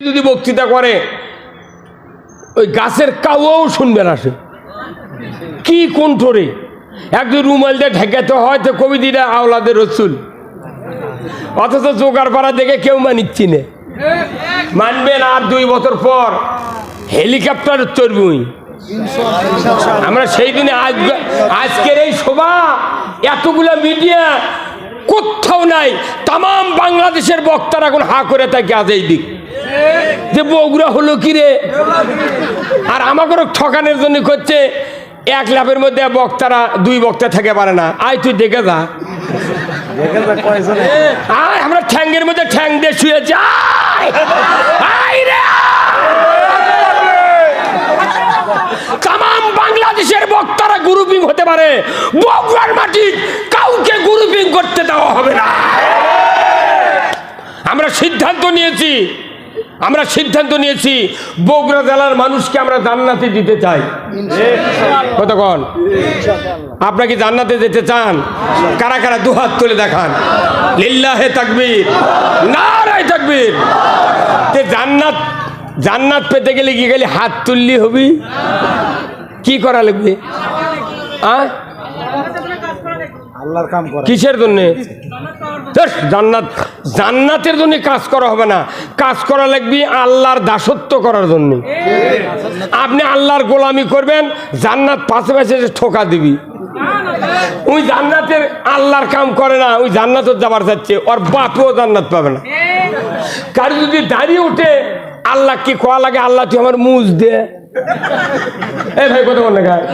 যদি বক্তৃতা করে, ওই গাছের কাউও শুনবে না সে। কি কণ্ঠরে একজন রুমাল দিয়ে ঢেকাতে হয় তো কবিদিরা আওলাদের রসুল। অথচ জোগাড় পাড়া দেখে কেউ মানিচ্ছি না। মানবেন আর দুই বছর পর হেলিকপ্টার চড়বই। আমরা সেই দিনে আজ আজকের এই শোভা এতগুলা মিডিয়া কোথাও নাই। তাম বাংলাদেশের বক্তারা এখন হা করে থাকে আজ এই দিক। যে বগুড়া হলো কি রে? আর আমাকেও ঠকানোর জন্য করছে এক লাভের মধ্যে বক্তারা দুই বক্তা থেকে পারে না। আয় তুই দেখে যা। আয় আমরা ঠ্যাঙ্গের মধ্যে ঠ্যাং দিয়ে আয়! আয় তাম বাংলাদেশের বক্তারা গ্রুপিং হতে পারে। বগুড়ার মাটি কাউকে গ্রুপিং করতে দেওয়া হবে না। আমরা সিদ্ধান্ত নিয়েছি আমরা সিদ্ধান্ত নিয়েছি, বগুড়া জেলার মানুষকে আমরা জান্নাতে দিতে চাই। কতক্ষণ আপনারা কি জান্নাতে যেতে চান? কারা কারা দুহাত তুলে দেখান? লিল্লাহে তাকবীর, নারায় তাকবীর। তে জান্নাত জান্নাত পেতে গেলে কি গেলে হাত তুললি হবি? কি করা লাগবে? আ? কিসের জন্যে? জান্নাত। জান্নাতের জন্য কাজ করা হবে না। কাজ করা লাগবে আল্লাহর দাসত্ব করার জন্য। আপনি আল্লাহর গোলামি করবেন, জান্নাত পাশে পাশে ঠোকা দিবি। ওই জান্নাতের আল্লাহর কাম করে না, ওই জান্নাতও যাবার যাচ্ছে। ওর বাপেও জান্নাত পাবে না। কার যদি দাঁড়িয়ে উঠে আল্লাহ কি খোয়া লাগে? আল্লাহ তুই আমার মুজ দে। এই ভাই কত মনে খায়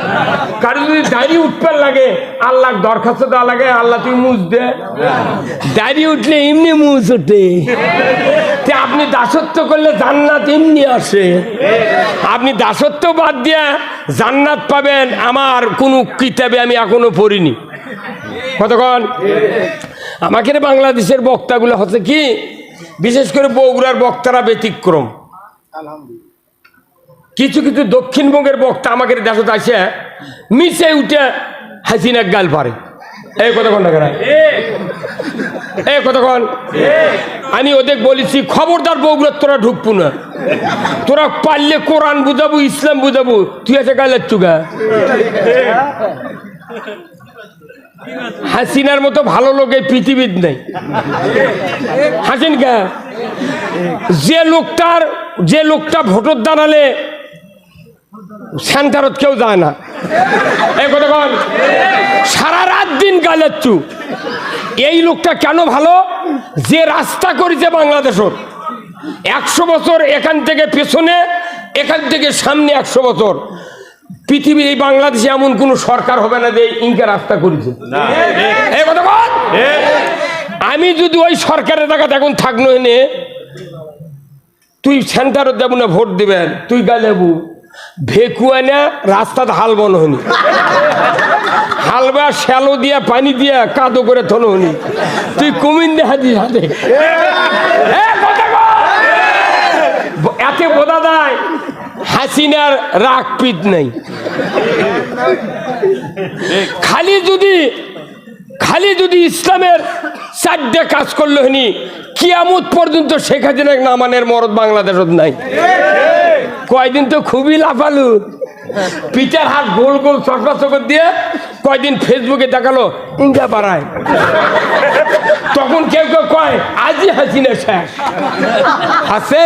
কারও যদি দাঁড়িয়ে উঠবার লাগে আল্লাহ দরখাস্ত দেওয়া লাগে, আল্লাহ তুই মুজ দে। দাঁড়িয়ে উঠলে এমনি মুজ তে আপনি দাসত্ব করলে জান্নাত এমনি আসে। আপনি দাসত্ব বাদ দিয়ে জান্নাত পাবেন, আমার কোনো কিতাবে আমি এখনও পড়িনি। কতক্ষণ আমাকে বাংলাদেশের বক্তাগুলো হচ্ছে কি? বিশেষ করে বগুড়ার বক্তারা ব্যতিক্রম। কিছু কিছু দক্ষিণবঙ্গের বক্তা আমাকে দেশত আসে মিশে উঠে হাসিনা গাল পারে। এই কতক্ষণ দেখা এই কতক্ষণ আমি ওদের বলেছি, খবরদার বগুড়ার তোরা ঢুকবো না। তোরা পারলে কোরআন বুঝাবো, ইসলাম বুঝাবো, তুই আছে গালের চুগা হাসিনার মতো ভালো লোক এই পৃথিবীর নেই। হাসিন কা যে লোকটার যে লোকটা ভোটর দাঁড়ালে সেন্টারত কেউ যায় না। এই কতক্ষণ সারা রাত দিন গালেচ্ছু এই লোকটা কেন ভালো? যে রাস্তা করেছে বাংলাদেশত একশো বছর এখান থেকে পেছনে এখান থেকে সামনে একশো বছর। পৃথিবীর এই বাংলাদেশে এমন কোন সরকার হবে না যে ইনকা রাস্তা করেছে। আমি যদি ওই সরকারের টাকা এখন থাকনো এনে তুই সেন্টারত দেব না, ভোট দিবেন। তুই গালেবু। ভেকুয়া না, রাস্তাতে হাল বন হনি হালবা শ্যালো দিয়া, পানি দিয়া, কাদো করে থন হনি তুই কুমিন দে হাজি হাতে। এতে বোঝা যায়, হাসিনার রাগ পিত নেই। খালি যদি খালি যদি ইসলামের চারটে কাজ করল হিনি কিয়ামত পর্যন্ত শেখ হাসিনা নামানের মরদ বাংলাদেশত নাই। কয়দিন তো খুবই লাফালু। পিচার হাত গোল গোল চকরা চকর দিয়ে কয়দিন ফেসবুকে দেখাল ইন্ডিয়া পাড়ায়। তখন কেউ কেউ কয় আজই হাসিনা শেষ। আছে